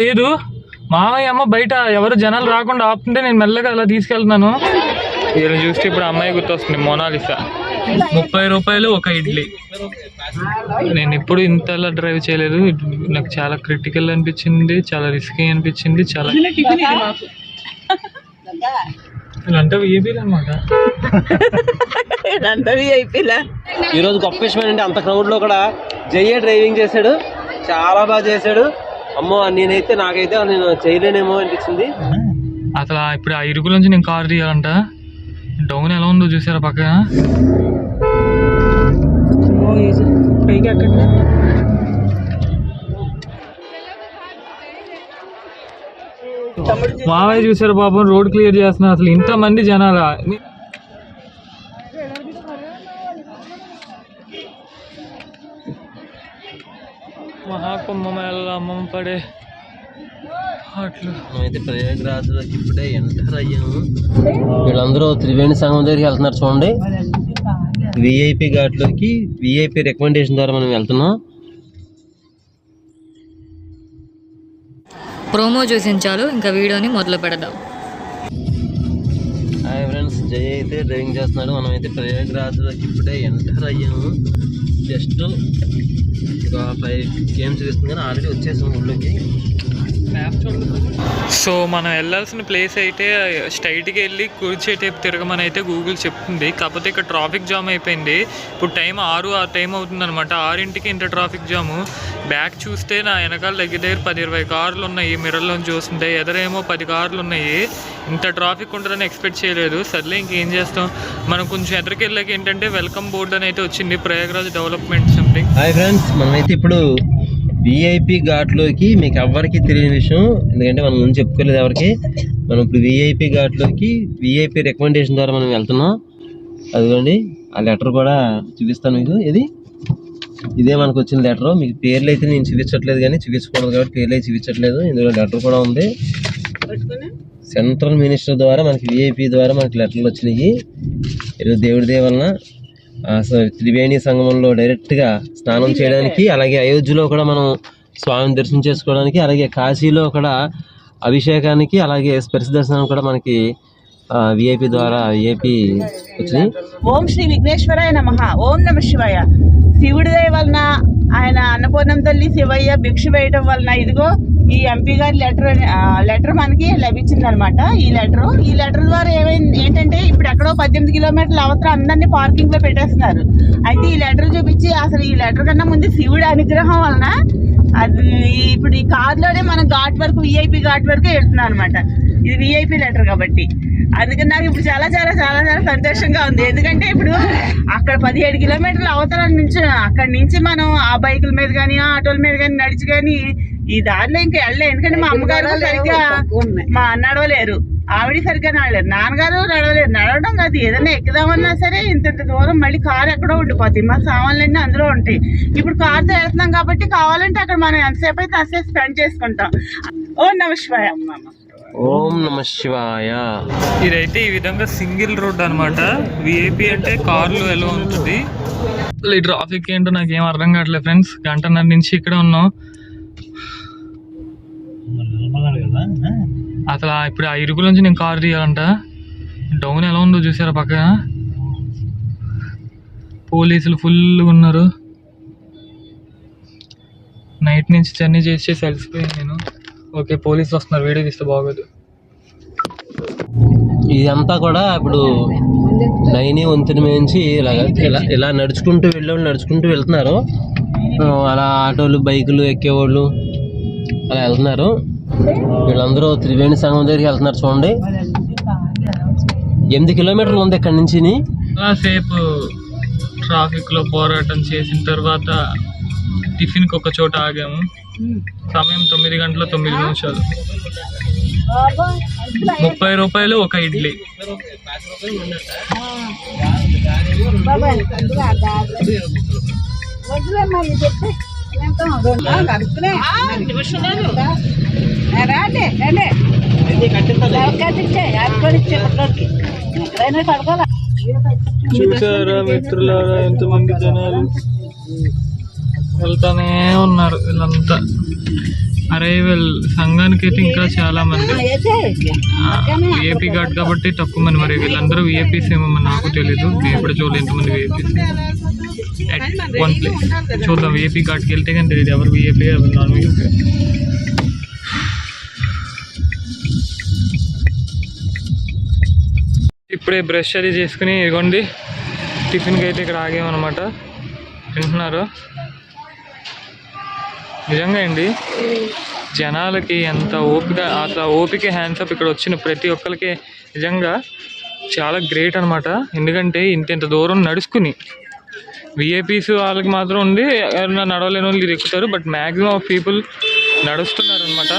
లేదు. మామయ్య అమ్మ బయట ఎవరు జనాలు రాకుండా ఆపుతుంటే నేను మెల్లగా అలా తీసుకెళ్తున్నాను. వీళ్ళు చూస్తే ఇప్పుడు అమ్మాయి గుర్తొస్తుంది మోనాలిసా. ముప్పై రూపాయలు ఒక ఇడ్లీ. నేను ఎప్పుడు ఇంతలా డ్రైవ్ చేయలేదు. నాకు చాలా క్రిటికల్ అనిపించింది చాలా రిస్కీ అనిపించింది చాలా వీళ్ళంతా వీబీలు అనమాట ఇదంతా విఐపీలా ఈ రోజు గొప్ప విషయం ఏంటంటే అంత క్రౌడ్లో కూడా జయ్యే డ్రైవింగ్ చేశాడు. చాలా బాగా చేశాడు. అమ్మో నేనైతే నాకైతే నేను చేయలేనేమో అనిపించింది. అసలు ఇప్పుడు ఆ ఇరుకు నుంచి నేను కార్ తీయాలంట. డౌన్ ఎలా ఉందో చూసారా పక్కన పైకి అక్కడ మామయ్య చూసారు పాపం రోడ్ క్లియర్ చేస్తున్నారు. అసలు ఇంత మంది జనాలా? మహాకుంభమేళ పడే అట్లు మేమైతే ప్రయాగరాజ్లోకి ఇప్పుడే ఎంటర్ అయ్యాము. వీళ్ళందరూ త్రివేణి సంఘం దగ్గరికి వెళ్తున్నారు చూడండి. విఐపి ఘాట్లోకి విఐపి రికమెండేషన్ ద్వారా మనం వెళ్తున్నాం. ప్రోమో చూసించాలు ఇంకా వీడియోని మొదలు పెడదాం. హాయ్ ఫ్రెండ్స్ జై అయితే డ్రైవింగ్ చేస్తున్నాడు. మనం అయితే ప్రయాగరాజ్లోకి ఇప్పుడే ఎంటర్ అయ్యాము. జస్ట్ ఒక ఫైవ్ గేమ్స్ వేస్తుంది కానీ ఆల్రెడీ వచ్చేసాము ఊళ్ళోకి. సో మనం వెళ్ళాల్సిన ప్లేస్ అయితే స్ట్రైట్కి వెళ్ళి కూర్చే తిరగమని అయితే గూగుల్ చెప్తుంది. కాకపోతే ఇక్కడ ట్రాఫిక్ జామ్ అయిపోయింది. ఇప్పుడు టైం ఆరు ఆ టైం అవుతుంది అనమాట ఆరింటికి ఇంత ట్రాఫిక్ జాము బ్యాక్ చూస్తే నా వెనకాల దగ్గర దగ్గర పది ఇరవై కార్లు ఉన్నాయి. మిర్రర్లోని చూస్తుంటే ఎదరేమో పది కార్లు ఉన్నాయి. ఇంత ట్రాఫిక్ ఉంటుందని ఎక్స్పెక్ట్ చేయలేదు. సర్లే ఇంకేం చేస్తాం? మనం కొంచెం ఎదరికి వెళ్ళాక ఏంటంటే వెల్కమ్ బోర్డు అని అయితే వచ్చింది. Prayagraj development something hi friends మనమైతే ఇప్పుడు విఐపి ఘాట్లోకి మీకు ఎవరికి తెలియని విషయం. ఎందుకంటే మనం ముందు చెప్పుకోలేదు ఎవరికి. మనం ఇప్పుడు విఐపి ఘాట్లోకి విఐపి రికమెండేషన్ ద్వారా మనం వెళ్తున్నాం. అదిగోండి ఆ లెటర్ కూడా చూపిస్తాను మీకు. ఇది ఇదే మనకు వచ్చిన లెటర్. మీకు పేర్లు అయితే నేను చూపించట్లేదు కానీ చూపించకూడదు కాబట్టి పేర్లు అయితే చూపించట్లేదు. ఇందులో లెటర్ కూడా ఉంది. సెంట్రల్ మినిస్టర్ ద్వారా మనకి విఐపి ద్వారా మనకి లెటర్లు వచ్చినాయి. ఈరోజు దేవుడి వలన త్రివేణి సంగమంలో డైరెక్ట్గా స్నానం చేయడానికి అలాగే అయోధ్యలో కూడా మనం స్వామిని దర్శనం చేసుకోవడానికి అలాగే కాశీలో కూడా అభిషేకానికి అలాగే స్పర్శ దర్శనం కూడా మనకి విఐపి ద్వారా విఐపి వచ్చినాయి ఓం శ్రీ విఘ్నేశ్వరాయ నమ. ఓం నమ శివాయ. శివుడి వలన ఆయన అన్నపూర్ణం తల్లి శివయ్య భిక్ష వేయటం వలన ఇదిగో ఈ ఎంపీ గారి లెటర్ లెటర్ మనకి లభించింది అనమాట ఈ లెటర్. ఈ లెటర్ ద్వారా ఏమైంది ఏంటంటే ఇప్పుడు ఎక్కడో పద్దెనిమిది కిలోమీటర్ల అవతల అందరినీ పార్కింగ్లో పెట్టేస్తున్నారు. అయితే ఈ లెటర్ చూపించి అసలు ఈ లెటర్ కన్నా ముందు శివుడి అనుగ్రహం వలన అది ఇప్పుడు ఈ కార్లోనే మనం ఘాట్ వరకు విఐపి ఘాట్ వరకు వెళ్తున్నాం అనమాట ఇది విఐపి లెటర్ కాబట్టి. అందుకని నాకు ఇప్పుడు చాలా చాలా చాలా చాలా సంతోషంగా ఉంది. ఎందుకంటే ఇప్పుడు అక్కడ పదిహేడు కిలోమీటర్ల అవతల నుంచి అక్కడ నుంచి మనం ఆ బైకుల మీద కానీ ఆ ఆటోల మీద కానీ నడిచి కానీ ఈ దారిలో ఇంకా వెళ్ళలేదు ఎందుకంటే మా అమ్మగారు సరిగ్గా మా నడవలేరు ఆవిడ సరిగ్గా నడవలేరు నాన్నగారు నడవలేరు నడవడం కాదు ఏదైనా ఎక్కుదామన్నా సరే ఇంత దూరం మళ్ళీ కారు ఎక్కడో ఉండిపోతుంది మా సామాన్లన్నీ అందులో ఉంటాయి. ఇప్పుడు కార్తో వెళ్తున్నాం కాబట్టి కావాలంటే అక్కడ మనం ఎంతసేపు అయితే అంతసేపు స్పెండ్ చేసుకుంటాం. ఓ నమశివాయ ఓం నమ శివాయ. ఇదైతే ఈ విధంగా సింగిల్ రోడ్ అనమాట విఐపి అంటే కార్లు ఎలా ఉంటుంది? ఈ ట్రాఫిక్ ఏంటో నాకు ఏం అర్థం కావట్లేదు ఫ్రెండ్స్. గంటన్నర నుంచి ఇక్కడ ఉన్నాం. అసలు ఇప్పుడు ఆ ఇరుకు నుంచి నేను కార్ తీయాలంట. డౌన్ ఎలా ఉందో చూసారా పక్కన? పోలీసులు ఫుల్ ఉన్నారు. నైట్ నుంచి జర్నీ చేసి చేసి అలసిపోయాను నేను. ఓకే పోలీసులు వస్తున్నారు వీడియో తీస్తే బాగోదు. ఇదంతా కూడా ఇప్పుడు నైని వంతెన నుంచి ఇలా ఇలా ఇలా నడుచుకుంటూ వెళ్ళేవాళ్ళు నడుచుకుంటూ వెళ్తున్నారు. అలా ఆటోలు బైకులు ఎక్కేవాళ్ళు అలా వెళ్తున్నారు. వీళ్ళందరూ త్రివేణి సంఘం దగ్గరికి వెళ్తున్నారు చూడండి. ఎనిమిది కిలోమీటర్లు ఉంది ఇక్కడ నుంచి చాలాసేపు ట్రాఫిక్లో పోరాటం చేసిన తర్వాత టిఫిన్కి ఒక చోట ఆగాము. సమయం తొమ్మిది గంటల తొమ్మిది నిమిషాలు. ముప్పై రూపాయలు ఒక ఇడ్లీ. చూసారా మిత్రులారా ఎంతమంది జనాలు? వెళ్తానే ఉన్నారు వీళ్ళంతా. అరైవల్ సంఘానికి అయితే ఇంకా చాలా మంది. విఏపీ ఘాట్ కాబట్టి తక్కువ మంది మరి. వీళ్ళందరూ విఏపీస్ ఏమో నాకు తెలీదు. ఎప్పుడు చూడలేదు ఎంతమంది విఏపీస్ అట్ వన్ ప్లేస్ చూద్దాం విఏపీ ఘాట్కి వెళ్తే కానీ తెలియదు ఎవరు విఏపీ ఎవరు నాన్ విఏపీ ఇప్పుడే బ్రష్ అది చేసుకుని ఇదిగోండి. టిఫిన్కి అయితే ఇక్కడ ఆగామన్నమాట. తింటున్నారు. నిజంగా అండి జనాలకి ఎంత ఓపిక అట్లా ఓపిక హ్యాండ్స్ అప్ ఇక్కడ వచ్చిన ప్రతి ఒక్కరికి నిజంగా చాలా గ్రేట్ అనమాట ఎందుకంటే ఇంత ఇంత దూరం నడుచుకుని విఐపీస్ వాళ్ళకి మాత్రం ఉంది ఎవరైనా నడవలేని వాళ్ళు ఎక్కుతారు బట్ మ్యాక్సిమం ఆఫ్ పీపుల్ నడుస్తున్నారు అనమాట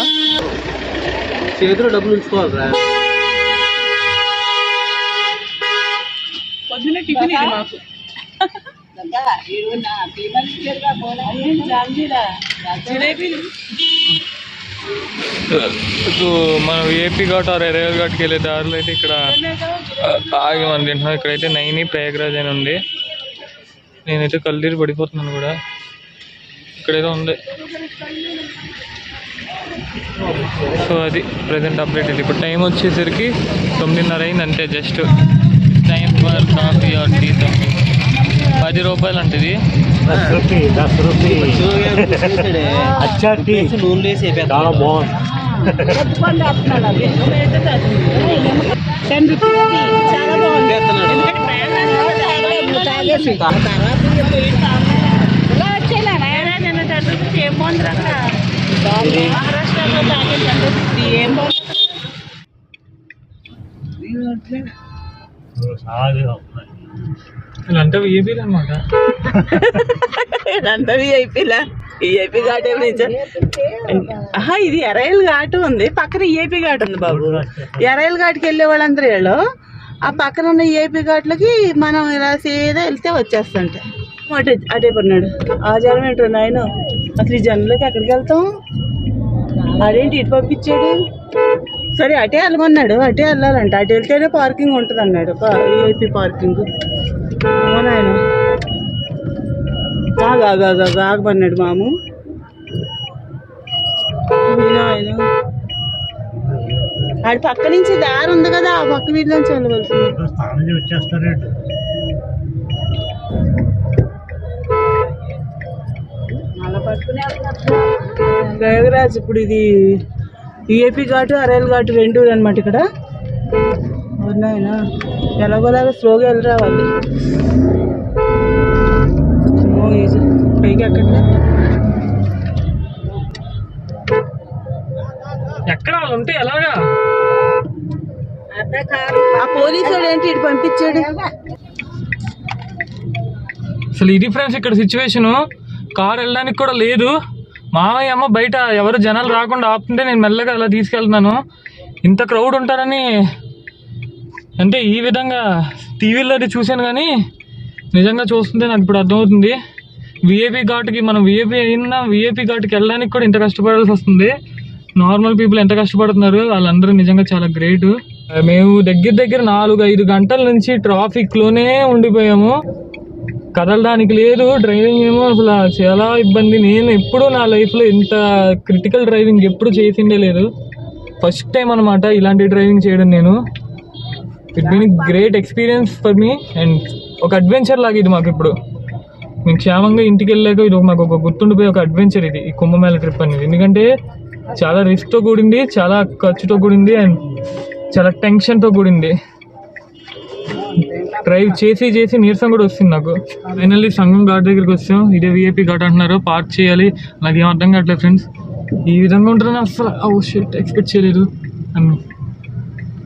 చేతిలో డబ్బులు ఉంచుకోవాలి టిఫిన్ ఇది మాకు జిలేబీలు మనం ఏపీ ఘాట్ ఆర్ ఎరేవల్ ఘాట్కి వెళ్ళే దారిలో అయితే ఇక్కడ ఆగి మనం తింటున్నాం. ఇక్కడైతే నైని ప్రయాగ్రాజ్ అని ఉంది. నేనైతే కల్దీరు పడిపోతున్నాను కూడా. ఇక్కడేదో ఉంది. సో అది ప్రజెంట్ అప్డేట్ ఇది. ఇప్పుడు టైం వచ్చేసరికి తొమ్మిదిన్నర అయింది అంతే just for coffee or tea పది రూపాయలు అంటే ఇది అచ్చా నూనె వేసి చాలా బాగుంది. టెన్ రూపీస్ చాలా బాగుంది ఎందుకంటే ప్రయాగరాజ్ ఇలా వచ్చేలా ప్రయాగరాజ్ అన్న టెన్ రూపీస్ ఏం బాగుంది అక్కడ మహారాష్ట్రలో తాగే టెన్ రూపీస్ ఏం బాగుంది వీళ్ళంతా విఏపీలు అనమాట ఘాట్ ఆహా ఇది ఎరైల్ ఘాట్ ఉంది. పక్కన ఏపీ ఘాట్ ఉంది బాబు. ఎరైల్ ఘాట్కి వెళ్ళే వాళ్ళందరూ వీళ్ళు. ఆ పక్కన ఉన్న ఏపీ ఘాట్లకి మనం ఇలా సీదా వెళ్తే వచ్చేస్తుంటే. అటే అటే పడినాడు ఆ జనం ఏంటో నాయన? అసలు ఈ జనంలోకి ఎక్కడికి వెళ్తాం? అదేంటి ఇటు పంపించాడు? సరే అటే వెళ్ళమన్నాడు. అటే వెళ్ళాలంట. అటు వెళ్తేనే పార్కింగ్ ఉంటుంది అన్నాడు. AP parking. నాయన. ఆగు ఆగమన్నాడు మాము. ఆయన ఆడి పక్క నుంచి దారి ఉంది కదా ఆ పక్క వీధి నుంచి వెళ్ళవలసింది. దేవరాజ్ ఇప్పుడు ఇది ఈఏపీ ఘాటు అరేల్ ఘాటు రెండు అనమాట ఇక్కడ. అవునాయన ఎలాగోలాగా స్లోగా వెళ్ళి రావాలి. పైకి ఎక్కట్లే. ఎక్కడ వాళ్ళు ఉంటే ఎలాగా? ఆ పోలీసు వాడు ఏంటి ఇటు పంపించాడు? అసలు ఇది ఫ్రెండ్స్ ఇక్కడ సిచ్యువేషను కార్ వెళ్ళడానికి కూడా లేదు. మామయ్య అమ్మ బయట ఎవరు జనాలు రాకుండా ఆపుతుంటే నేను మెల్లగా అలా తీసుకెళ్తున్నాను. ఇంత క్రౌడ్ ఉంటారని అంటే ఈ విధంగా టీవీలో అది చూశాను కానీ నిజంగా చూస్తుంటే నాకు ఇప్పుడు అర్థమవుతుంది. విఏపీ ఘాట్కి మనం విఏపీ అయినా విఏపీ ఘాట్కి వెళ్ళడానికి కూడా ఇంత కష్టపడాల్సి వస్తుంది. నార్మల్ పీపుల్ ఎంత కష్టపడుతున్నారు? వాళ్ళందరూ నిజంగా చాలా గ్రేట్ మేము దగ్గర దగ్గర నాలుగు ఐదు గంటల నుంచి ట్రాఫిక్లోనే ఉండిపోయాము. కదలడానికి లేదు డ్రైవింగ్ ఏమో అసలు చాలా ఇబ్బంది. నేను ఎప్పుడూ నా లైఫ్లో ఇంత క్రిటికల్ డ్రైవింగ్ ఎప్పుడు చేసిండే లేదు. ఫస్ట్ టైం అనమాట ఇలాంటి డ్రైవింగ్ చేయడం నేను. It been great experience for me and ఒక అడ్వెంచర్ లాగా ఇది మాకు ఇప్పుడు. మేము క్షేమంగా ఇంటికి వెళ్ళాక ఇది మాకు ఒక గుర్తుండిపోయే ఒక అడ్వెంచర్ ఇది ఈ కుంభమేళ ట్రిప్ అనేది. ఎందుకంటే చాలా రిస్క్తో కూడింది చాలా ఖర్చుతో కూడింది అండ్ చాలా టెన్షన్తో కూడింది. డ్రైవ్ చేసి చేసి నీరసం కూడా వస్తుంది నాకు. ఫైనల్లీ సంఘం ఘాట్ దగ్గరికి వచ్చాం. ఇదే విఐపి ఘాట్ అంటున్నారు. పార్క్ చేయాలి. నాకు ఏం అర్థం కావట్లేదు ఫ్రెండ్స్ ఈ విధంగా ఉంటుందని అసలు ఓ షిట్ ఎక్స్పెక్ట్ చేయలేదు.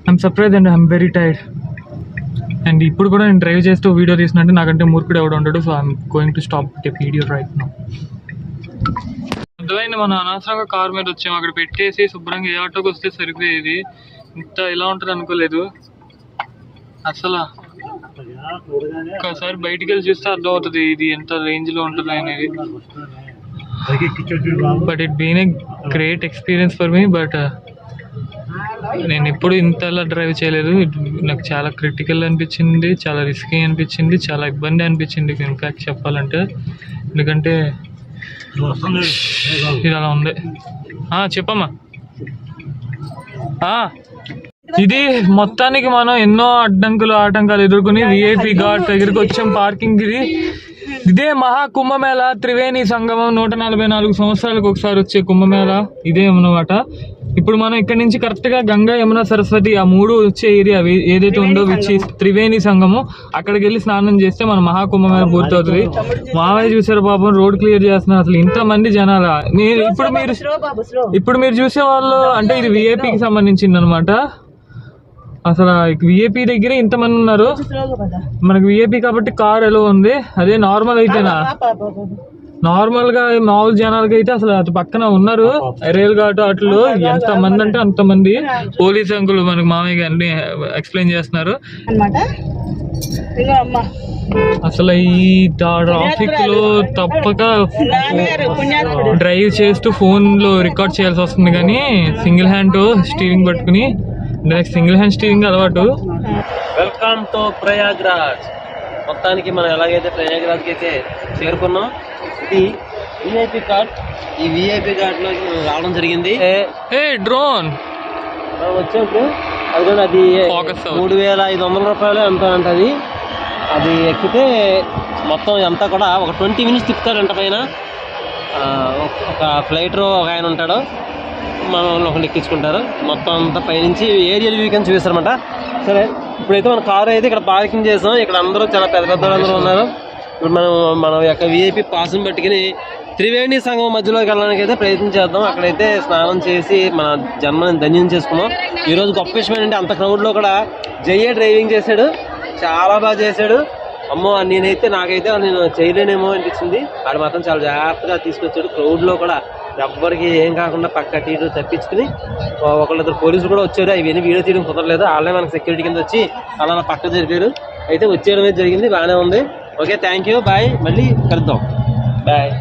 I'm surprise and I'm very tired and ఇప్పుడు కూడా నేను డ్రైవ్ చేస్తూ వీడియో తీసినట్టు నాకంటే మూర్ఖుడు ఎవడు ఉండడు. So I'm going to stop the video right నా అర్థమైంది మనం అనవసరంగా కార్ మీద వచ్చాం. అక్కడ పెట్టేసి శుభ్రంగా ఏ ఆటోకి వస్తే సరిపోయేది. ఇంత ఇలా ఉంటుంది అనుకోలేదు. అసలు ఒకసారి బయటికి వెళ్ళి చూస్తే అర్థం అవుతుంది ఇది ఎంత రేంజ్లో ఉంటుంది అనేది. But it been a great experience for me but నేను ఎప్పుడు ఇంతలా డ్రైవ్ చేయలేదు. నాకు చాలా క్రిటికల్ అనిపించింది చాలా రిస్కీ అనిపించింది చాలా ఇబ్బంది అనిపించింది. ఇన్ఫాక్ట్ చెప్పాలంటే. ఎందుకంటే ఇది అలా ఉంది. చెప్పమ్మా. ఇది మొత్తానికి మనం ఎన్నో అడ్డంకులు ఆటంకాలు ఎదుర్కొని విఐపి ఘాట్ దగ్గరికి వచ్చాం. పార్కింగ్ ఇది. ఇదే మహా కుంభమేళ త్రివేణి సంగమం నూట నలభై నాలుగు సంవత్సరాలకు ఒకసారి వచ్చే కుంభమేళ. ఇదే అన్నమాట. ఇప్పుడు మనం ఇక్కడ నుంచి కరెక్ట్గా గంగా యమున సరస్వతి ఆ మూడు వచ్చే ఏరియా ఏదైతే ఉందో విచ్ ఈస్ త్రివేణి సంగమం అక్కడికి వెళ్ళి స్నానం చేస్తే మన మహా కుంభమేళ పూర్తవుతుంది. మావయ్య చూసారు పాపం రోడ్ క్లియర్ చేస్తున్నారు అసలు. ఇంత మంది జనాల మీరు ఇప్పుడు మీరు ఇప్పుడు మీరు చూసే వాళ్ళు అంటే ఇది విఐపికి సంబంధించింది అనమాట అసలు విఏపీ దగ్గర ఇంతమంది ఉన్నారు. మనకి విఏపీ కాబట్టి కార్ ఎలా ఉంది? అదే నార్మల్ అయితేనా? నార్మల్గా మామూలు జనాలకి అయితే అసలు అటు పక్కన ఉన్నారు. రైల్ ఘాట్ అట్లు ఎంత మంది అంటే అంత మంది పోలీస్ అంకులు మనకి మామయ్య గారిని ఎక్స్ప్లెయిన్ చేస్తున్నారు. అసలు ఈ ట్రాఫిక్లో తప్పక డ్రైవ్ చేస్తూ ఫోన్లో రికార్డ్ చేయాల్సి వస్తుంది కానీ సింగిల్ హ్యాండ్ స్టీరింగ్ పట్టుకుని నెక్స్ట్ సింగిల్ హ్యాండ్ స్టీరింగ్ అలవాటు. వెల్కమ్ టు ప్రయాగ్రాజ్ మొత్తానికి మనం ఎలాగైతే ప్రయాగ్రాజ్కి అయితే చేరుకున్నాం ఇది విఐపి కార్డ్ ఈ విఐపి కార్డ్లోకి మనం రావడం జరిగింది. ఏ డ్రోన్ మనం అది కూడా. మూడు వేల ఐదు వందల రూపాయలు ఎంత అంటది. అది ఎక్కితే మొత్తం అంతా కూడా ఒక ట్వంటీ మినిట్స్ తిప్పుతాడంట పైన. ఒక ఫ్లైటర్ ఒక ఆయన ఉంటాడు. మనం ఒకళ్ళు ఎక్కించుకుంటారు. మొత్తం అంతా పైనుంచి ఏరియల్ వ్యూ కానీ చూపిస్తారనమాట సరే ఇప్పుడైతే మన కారు అయితే ఇక్కడ పార్కింగ్ చేసాం. ఇక్కడ అందరూ చాలా పెద్ద పెద్ద అందరూ ఉన్నారు. ఇప్పుడు మనం మన యొక్క విఐపి పాస్ని పట్టుకుని త్రివేణి సంఘం మధ్యలోకి వెళ్ళడానికి అయితే ప్రయత్నం చేద్దాం. అక్కడైతే స్నానం చేసి మన జన్మని ధన్యం చేసుకున్నాం. ఈ రోజు గొప్ప విషయం ఏంటంటే అంత క్రౌడ్లో కూడా జయ్యే డ్రైవింగ్ చేశాడు. చాలా బాగా చేశాడు. అమ్మో నేనైతే నాకైతే నేను చేయలేనేమో అనిపించింది. వాడు మాత్రం చాలా జాగ్రత్తగా తీసుకొచ్చాడు. క్రౌడ్లో కూడా ఎవ్వరికి ఏం కాకుండా పక్క అటు తప్పించుకుని ఒకళ్ళిద్దరు పోలీసులు కూడా వచ్చారు. అవన్నీ వీడియో తీయడం కుదరలేదు. వాళ్ళే మనకి సెక్యూరిటీ కింద వచ్చి అలా పక్క జరిపారు అయితే వచ్చేయడం జరిగింది. బాగానే ఉంది. ఓకే థ్యాంక్ యూ బాయ్ మళ్ళీ కలుద్దాం. బాయ్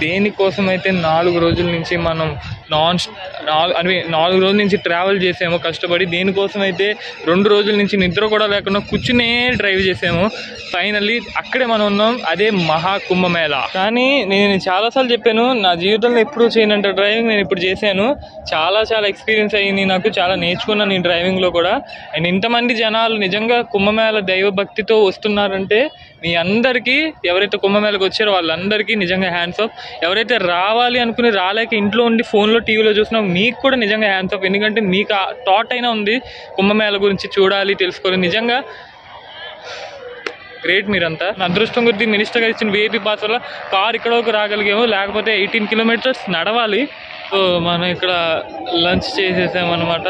దేనికోసం అయితే నాలుగు రోజుల నుంచి మనం నాన్ నాలుగు అంటే నాలుగు రోజుల నుంచి ట్రావెల్ చేసాము కష్టపడి దేనికోసం అయితే రెండు రోజుల నుంచి నిద్ర కూడా లేకుండా కూర్చునే డ్రైవ్ చేసాము ఫైనల్లీ అక్కడే మనం ఉన్నాం అదే మహా కుంభమేళ కానీ నేను చాలాసార్లు చెప్పాను నా జీవితంలో ఎప్పుడు చేయనంటే డ్రైవింగ్ నేను ఇప్పుడు చేశాను. చాలా చాలా ఎక్స్పీరియన్స్ అయ్యింది నాకు చాలా నేర్చుకున్నాను నేను డ్రైవింగ్లో కూడా. అండ్ ఇంతమంది జనాలు నిజంగా కుంభమేళ దైవ భక్తితో వస్తున్నారంటే మీ అందరికీ ఎవరైతే కుంభమేళకు వచ్చారో వాళ్ళందరికీ నిజంగా హ్యాండ్స్ ఆఫ్ ఎవరైతే రావాలి అనుకుని రాలేక ఇంట్లో ఉండి ఫోన్లో టీవీలో చూసినా మీకు కూడా నిజంగా హ్యాండ్స్ ఆఫ్ ఎందుకంటే మీకు థాట్ అయినా ఉంది కుంభమేళ గురించి చూడాలి తెలుసుకోవాలి. నిజంగా గ్రేట్ మీరంతా. అదృష్టం గురించి మినిస్టర్ గారు ఇచ్చిన వీఐపీ పాస్ వల్ల కార్ ఇక్కడ వరకు రాగలిగాము. లేకపోతే ఎయిటీన్ కిలోమీటర్స్ నడవాలి. సో మనం ఇక్కడ లంచ్ చేసేసామన్నమాట.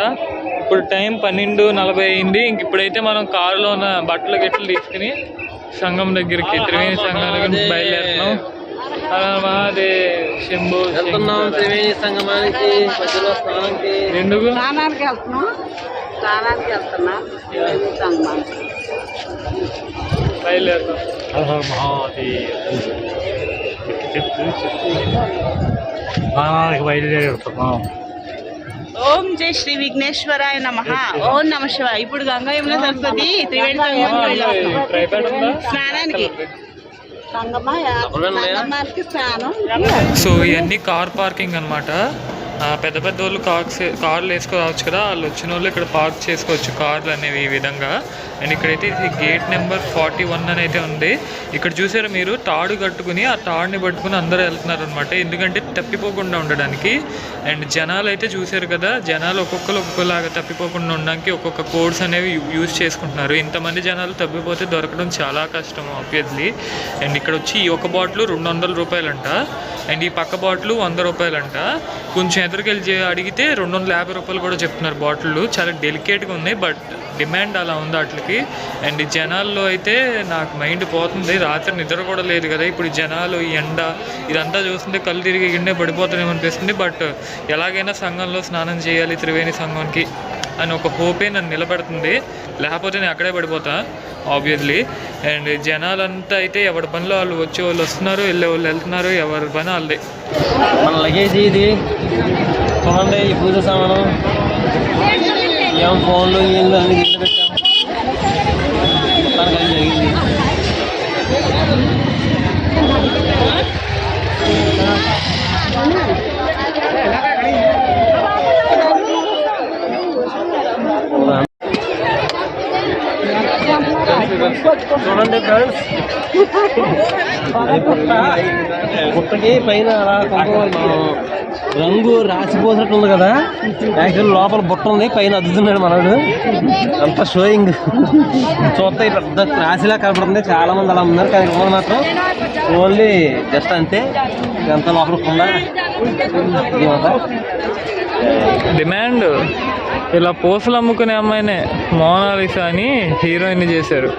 ఇప్పుడు టైం పన్నెండు నలభై అయింది. ఇంక ఇప్పుడైతే మనం కారులో ఉన్న బట్టలు గిట్టలు తీసుకుని సంఘం దగ్గరికి త్రివేణి సంఘం దగ్గరికి బయలుదేరుతున్నాం. అలా మాదే శంభు వెళ్తున్నాం త్రివేణి సంగమానికి మధ్యలో స్నానంకి. ఎందుకు? స్నానానికి వెళ్తున్నాం. స్నానానికి వెళ్తున్నాం. బయలుదేరుతాం ఓం జై శ్రీ విఘ్నేశ్వరాయ నమ. ఓం నమ శివాయ. ఇప్పుడు గంగా యమున సరస్వతి త్రివేణి స్నానానికి. సో ఇవన్నీ కార్ పార్కింగ్ అనమాట పెద్ద పెద్ద వాళ్ళు కార్స్ కార్లు వేసుకోవచ్చు కదా. వాళ్ళు వచ్చిన వాళ్ళు ఇక్కడ పార్క్ చేసుకోవచ్చు కార్లు అనేవి ఈ విధంగా. అండ్ ఇక్కడైతే ఇది గేట్ నెంబర్ ఫార్టీ వన్ అని అయితే ఉంది. ఇక్కడ చూసారు మీరు? తాడు కట్టుకుని ఆ తాడుని పట్టుకుని అందరూ వెళ్తున్నారు అనమాట ఎందుకంటే తప్పిపోకుండా ఉండడానికి. అండ్ జనాలు అయితే చూసారు కదా జనాలు ఒక్కొక్కరు ఒక్కొక్కలాగా తప్పిపోకుండా ఉండడానికి ఒక్కొక్క కోడ్స్ అనేవి యూజ్ చేసుకుంటున్నారు. ఇంతమంది జనాలు తప్పిపోతే దొరకడం చాలా కష్టం ఆబ్వియస్లీ అండ్ ఇక్కడ వచ్చి ఈ ఒక బాటిల్ రెండు వందల రూపాయలంట. అండ్ ఈ పక్క బాటిల్ వంద రూపాయలంట. కొంచెం ఎదురుకెళ్ళి అడిగితే రెండు వందల యాభై రూపాయలు కూడా చెప్తున్నారు బాటిల్ చాలా డెలికేట్గా ఉన్నాయి బట్ డిమాండ్ అలా ఉంది వాళ్ళకి. అండ్ ఈ జనాల్లో అయితే నాకు మైండ్ పోతుంది. రాత్రి నిద్ర కూడా లేదు కదా. ఇప్పుడు జనాలు ఈ ఎండ ఇదంతా చూస్తుంటే కళ్ళు తిరిగి గిండే పడిపోతానేమో అనిపిస్తుంది. బట్ ఎలాగైనా సంఘంలో స్నానం చేయాలి త్రివేణి సంఘంకి అని ఒక హోపే నన్ను నిలబెడుతుంది. లేకపోతే నేను అక్కడే పడిపోతా ఆబ్వియస్లీ అండ్ జనాలంతా అయితే ఎవరి పనిలో వాళ్ళు వచ్చే వాళ్ళు వస్తున్నారు వెళ్ళే వాళ్ళు వెళ్తున్నారు ఎవరి పని వాళ్ళది. మన లగేజ్ ఇది. చూడండి ఈ పూజ సామాను. ఏం ఫోన్లు వీళ్ళు అన్ని గిట్లు పెట్టాం మొత్తానికి అది జరిగింది చూడండి ఫ్రెండ్స్ పుట్టకి పైన అలా కొంత రంగు రాసిపోసినట్టు ఉంది కదా. యాక్చువల్ లోపల బుట్ట ఉంది పైన అద్దుతున్నాడు మనడు. అంత షోయింగ్ చూస్తే పెద్ద రాశిలా కనపడుతుంది. చాలా మంది అలా ఉన్నారు కానీ ఇక్కడ మాత్రం ఓన్లీ జస్ట్ అంతే. ఎంత లోపల కుండా. డిమాండ్ ఇలా పూసలు అమ్ముకునే అమ్మాయినే మోనాలిసా అని హీరోయిన్ చేశారు.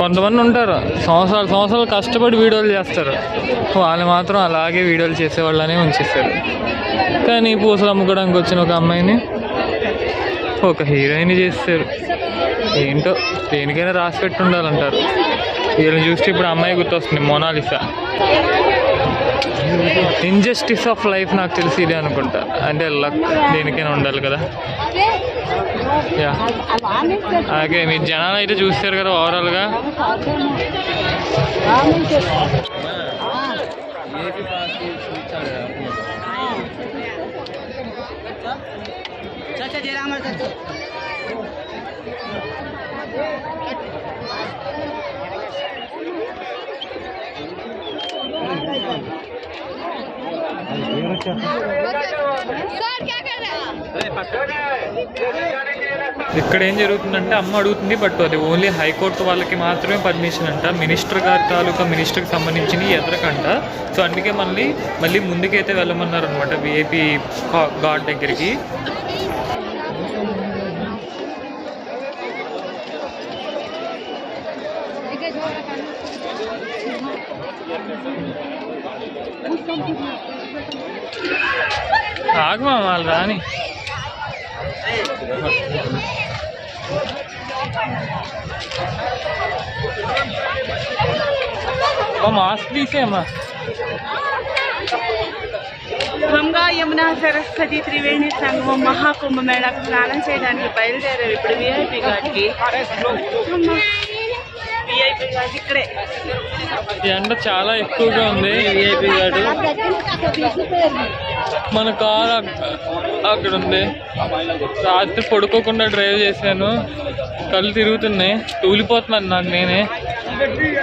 కొంతమంది ఉంటారు. సంవత్సరాలు సంవత్సరాలు కష్టపడి వీడియోలు చేస్తారు. వాళ్ళు మాత్రం అలాగే వీడియోలు చేసేవాళ్ళనే ఉంచేస్తారు. కానీ పూసలు అమ్ముకోవడానికి వచ్చిన ఒక అమ్మాయిని ఒక హీరోయిన్ చేస్తారు. ఏంటో దేనికైనా రాసి పెట్టి ఉండాలంటారు వీళ్ళని చూస్తే ఇప్పుడు అమ్మాయి గుర్తొస్తుంది మోనాలిసా. ఇంజస్టిస్ ఆఫ్ లైఫ్ నాకు తెలిసి ఇదే అనుకుంటా. అంటే లక్ దేనికైనా ఉండాలి కదా. యా అలాగే మీ జనాలు అయితే చూస్తారు కదా ఓవరాల్గా ఇక్కడ ఏం జరుగుతుందంటే అమ్మ అడుగుతుంది బట్ అది ఓన్లీ హైకోర్టు వాళ్ళకి మాత్రమే పర్మిషన్ అంట. మినిస్టర్ గారి తాలూకా మినిస్టర్కి సంబంధించిన ఎదరకంట. సో అందుకే మళ్ళీ మళ్ళీ ముందుకైతే వెళ్ళమన్నారు అనమాట విఐపి గార్డ్ దగ్గరికి. ఆగమా వాళ్ళు రాని. మాస్క్ తీసేయమ్మా. గంగా యమున సరస్వతి త్రివేణి సంగమం మహాకుంభ మేళకు స్నానం చేయడానికి బయలుదేరారు. ఇప్పుడు విఐపి గారికి. ఎండ చాలా ఎక్కువగా ఉంది. విఐపి గారు మన కార్ అక్కడ ఉంది. రాత్రి పడుకోకుండా డ్రైవ్ చేశాను. కళ్ళు తిరుగుతున్నాయి. తూలిపోతున్నాను నాకు నేనే.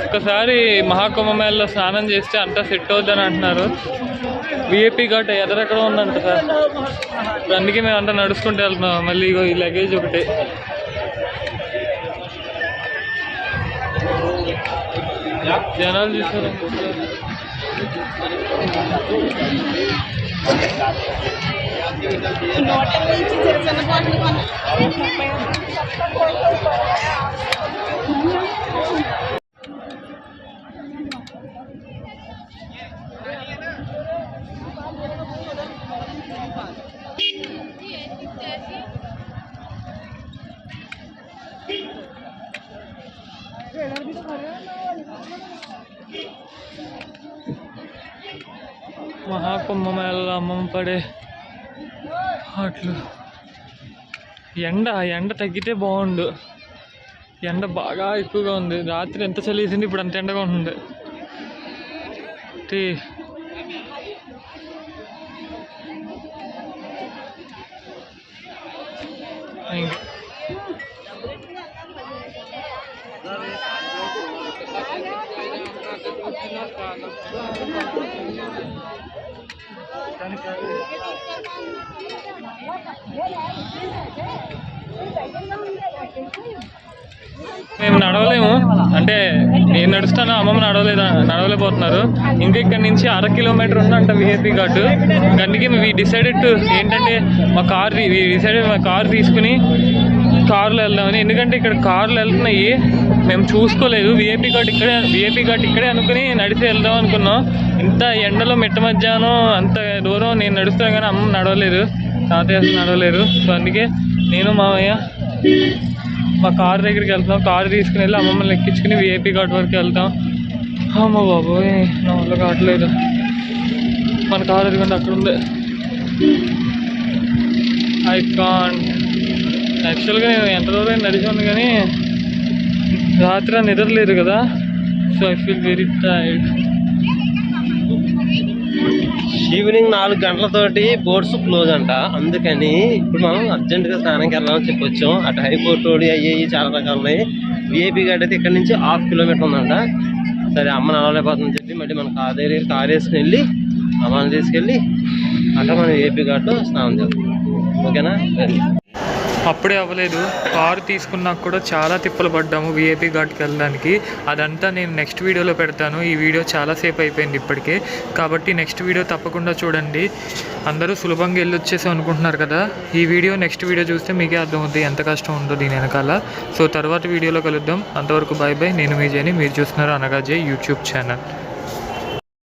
ఒకసారి మహాకుంభమేళలో స్నానం చేస్తే అంతా సెట్ అవుద్దని అంటున్నారు. విఐపి ఘాట్ ఎదరెక్కడ ఉందంట సార్? అందుకే మేము అంతా నడుచుకుంటూ వెళ్తున్నాం. మళ్ళీ ఈ లగేజ్ ఒకటి. జనాలు చూసారు మహాకుంభమేళలో అమ్మమ్మ పడే అట్లు ఎండ ఎండ తగ్గితే బాగుండు. ఎండ బాగా ఎక్కువగా ఉంది. రాత్రి ఎంత చలి వేసింది ఇప్పుడు అంత ఎండగా ఉంటుంది టీ. ఇంకా. మేము నడవలేము. అంటే నేను నడుస్తాను అమ్మమ్మ నడవలేదా నడవలేకపోతున్నారు. ఇంకా ఇక్కడ నుంచి అర కిలోమీటర్ ఉందంట విహెపి ఘాట్. అందుకే మేము డిసైడెడ్ టు ఏంటంటే మా కార్ డిసైడెడ్ మా కార్ తీసుకుని కార్లు వెళ్దామని. ఎందుకంటే ఇక్కడ కార్లు వెళ్తున్నాయి. మేము చూసుకోలేదు. విఏపీ ఘాట్ ఇక్కడే విఏపీ ఘాట్ ఇక్కడే అనుకుని నడిచి వెళ్దాం అనుకున్నాం. ఇంత ఎండలో మెట్ట మధ్యాహ్నం అంత దూరం నేను నడుస్తాను కానీ అమ్మ నడవలేదు. తాతయ్య అసలు నడవలేరు సో అందుకే నేను మామయ్య మా కార్ దగ్గరికి వెళ్తాం కార్ తీసుకుని వెళ్ళి అమ్మమ్మని ఎక్కించుకుని విఐపి ఘాట్ వరకు వెళ్తాం. అమ్మ బాబోయ్ నా వల్ల కావట్లేదు. మన కార్ ఎదుగుంటే అక్కడ ఉంది ఐ కాన్ యాక్చువల్గా నేను ఎంత దూరం నడిచాను కానీ రాత్రి నిద్రలేదు కదా. So I feel very tired evening నాలుగు గంటలతోటి బోర్డ్స్ క్లోజ్ అంట. అందుకని ఇప్పుడు మనం అర్జెంటుగా స్నానంకి వెళ్ళాలని చెప్పొచ్చు. అటు హైకోర్టు రోడ్ అయ్యాయి చాలా రకాలు ఉన్నాయి. విఐపి గడ్డ అయితే ఇక్కడ నుంచి హాఫ్ కిలోమీటర్ ఉందంట. సరే అమ్మ నడవలేకపోతుందని చెప్పి మళ్ళీ మన కార్ దగ్గర కార్ వేసుకుని వెళ్ళి అమ్మని తీసుకెళ్ళి అట్లా మనం ఏపీ ఘాట్లో స్నానం చేస్తాం ఓకేనా? అప్పుడే అవ్వలేదు. కారు తీసుకున్నాక కూడా చాలా తిప్పలు పడ్డాము విఐపి ఘాట్కి వెళ్ళడానికి. అదంతా నేను నెక్స్ట్ వీడియోలో పెడతాను. ఈ వీడియో చాలాసేపు అయిపోయింది ఇప్పటికే. కాబట్టి నెక్స్ట్ వీడియో తప్పకుండా చూడండి. అందరూ సులభంగా వెళ్ళొచ్చేసి అనుకుంటున్నారు కదా. ఈ వీడియో నెక్స్ట్ వీడియో చూస్తే మీకే అర్థమవుతుంది ఎంత కష్టం ఉందో దీని వెనకాల. సో తర్వాత వీడియోలో కలుద్దాం. అంతవరకు బాయ్ బాయ్ నేను మీ జయని. మీరు చూస్తున్నారు అనగాజే యూట్యూబ్ ఛానల్